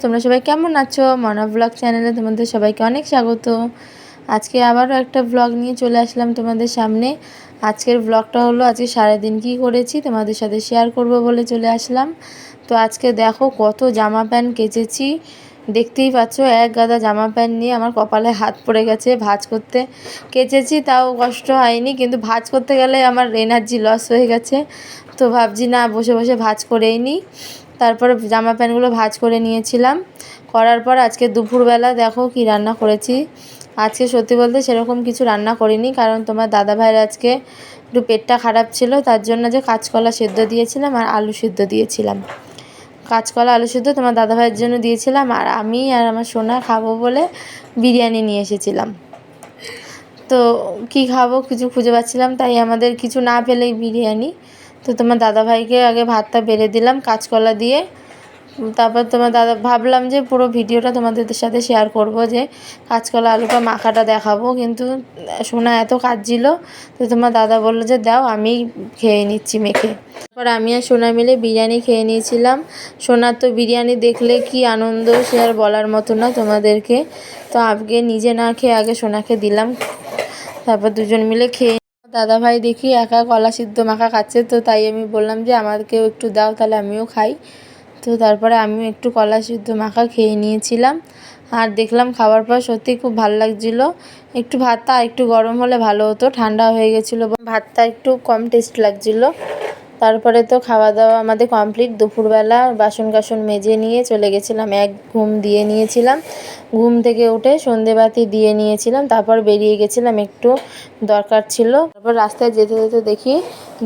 তোমরা সবাই কেমন আছো? মনা ব্লগ চ্যানেলে তোমাদের সবাইকে অনেক স্বাগত। আজকে আবারও একটা ব্লগ নিয়ে চলে আসলাম তোমাদের সামনে। আজকের ব্লগটা হলো, আজকে সারাদিন কী করেছি তোমাদের সাথে শেয়ার করব বলে চলে আসলাম। তো আজকে দেখো কত জামা প্যান্ট কেচেছি। দেখতেই পাচ্ছ, এক গাদা জামা প্যান্ট নিয়ে আমার কপালে হাত পড়ে গেছে ভাজ করতে। কেচেছি, তাও কষ্ট হয়নি, কিন্তু ভাজ করতে গেলে আমার এনার্জি লস হয়ে গেছে। তো ভাবছি না, বসে বসে ভাজ করেই নিই তারপরে জামা প্যান্টগুলো ভাজ করে নিয়েছিলাম। করার পর আজকে দুপুরবেলা দেখো কি রান্না করেছি। আজকে সত্যি বলতে সেরকম কিছু রান্না করিনি কারণ তোমার দাদা ভাইয়ের আজকে একটু পেটটা খারাপ ছিল, তার জন্য যে কাঁচকলা সেদ্ধ দিয়েছিলাম আর আলু সেদ্ধ দিয়েছিলাম। কাঁচকলা, আলু সেদ্ধ তোমার দাদা ভাইয়ের জন্য দিয়েছিলাম আর আমি আর আমার সোনা খাব বলে বিরিয়ানি নিয়ে এসেছিলাম। তো কি খাব কিছু খুঁজে পাচ্ছিলাম, তাই আমাদের কিছু না পেলেই বিরিয়ানি। তো তোমার দাদাভাইকে আগে ভাতটা বেড়ে দিলাম কাঁচকলা দিয়ে। তারপর তোমার দাদা, ভাবলাম যে পুরো ভিডিওটা তোমাদের সাথে শেয়ার করব যে কাঁচকলা আলুটা মাখাটা দেখাবো, কিন্তু সোনা এত কাঁদছিল, তো তোমার দাদা বলল যে দাও আমি খেয়ে নিচ্ছি মেখে। তারপর আমি আর সোনা মিলে বিরিয়ানি খেয়ে নিয়েছিলাম। সোনার তো বিরিয়ানি দেখলে কি আনন্দ, সে আর বলার মতো না তোমাদেরকে। তো আগে নিজে না খেয়ে আগে সোনাকে দিলাম। তারপর দুজন মিলে খেয়ে দাদা ভাই দেখি একা কলা সিদ্ধ মাখা খাচ্ছে, তো তাই আমি বললাম যে আমাকেও একটু দাও, তাহলে আমিও খাই। তো তারপরে আমিও একটু কলা সিদ্ধ মাখা খেয়ে নিয়েছিলাম। আর দেখলাম খাওয়ার পর সত্যি খুব ভালো লাগছিল। একটু ভাতটা একটু গরম হলে ভালো হতো, ঠান্ডা হয়ে গেছিল, ভাতটা একটু কম টেস্ট লাগছিল। তারপরে তো খাওয়া দাওয়া আমাদের কমপ্লিট দুপুরবেলা বাসন কাসন মেজে নিয়ে চলে গেছিলাম। এক ঘুম দিয়ে নিয়েছিলাম। ঘুম থেকে উঠে সন্ধেবাতি দিয়ে নিয়েছিলাম। তারপর বেরিয়ে গেছিলাম, একটু দরকার ছিল। তারপর রাস্তায় যেতে যেতে দেখি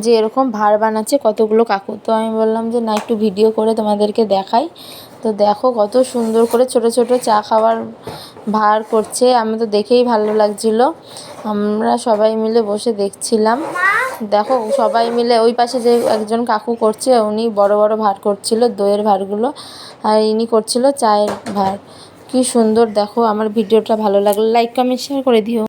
যে এরকম ভাড় বানাচ্ছে কতগুলো কাকু। তো আমি বললাম যে, না, একটু ভিডিও করে তোমাদেরকে দেখাই। তো দেখো কত সুন্দর করে ছোট ছোট চা খাওয়ার ভার করছে। আমি তো দেখেই ভালো লাগছিল। আমরা সবাই মিলে বসে দেখছিলাম। দেখো, সবাই মিলে ওই পাশে যে একজন কাকু করছে, উনি বড় বড় ভার করছিল, দইয়ের ভারগুলো, আর ইনি করছিল চায়ের ভার। কি সুন্দর, দেখো, আমার ভিডিওটা ভালো লাগল। লাইক কমেন্ট শেয়ার করে দিও।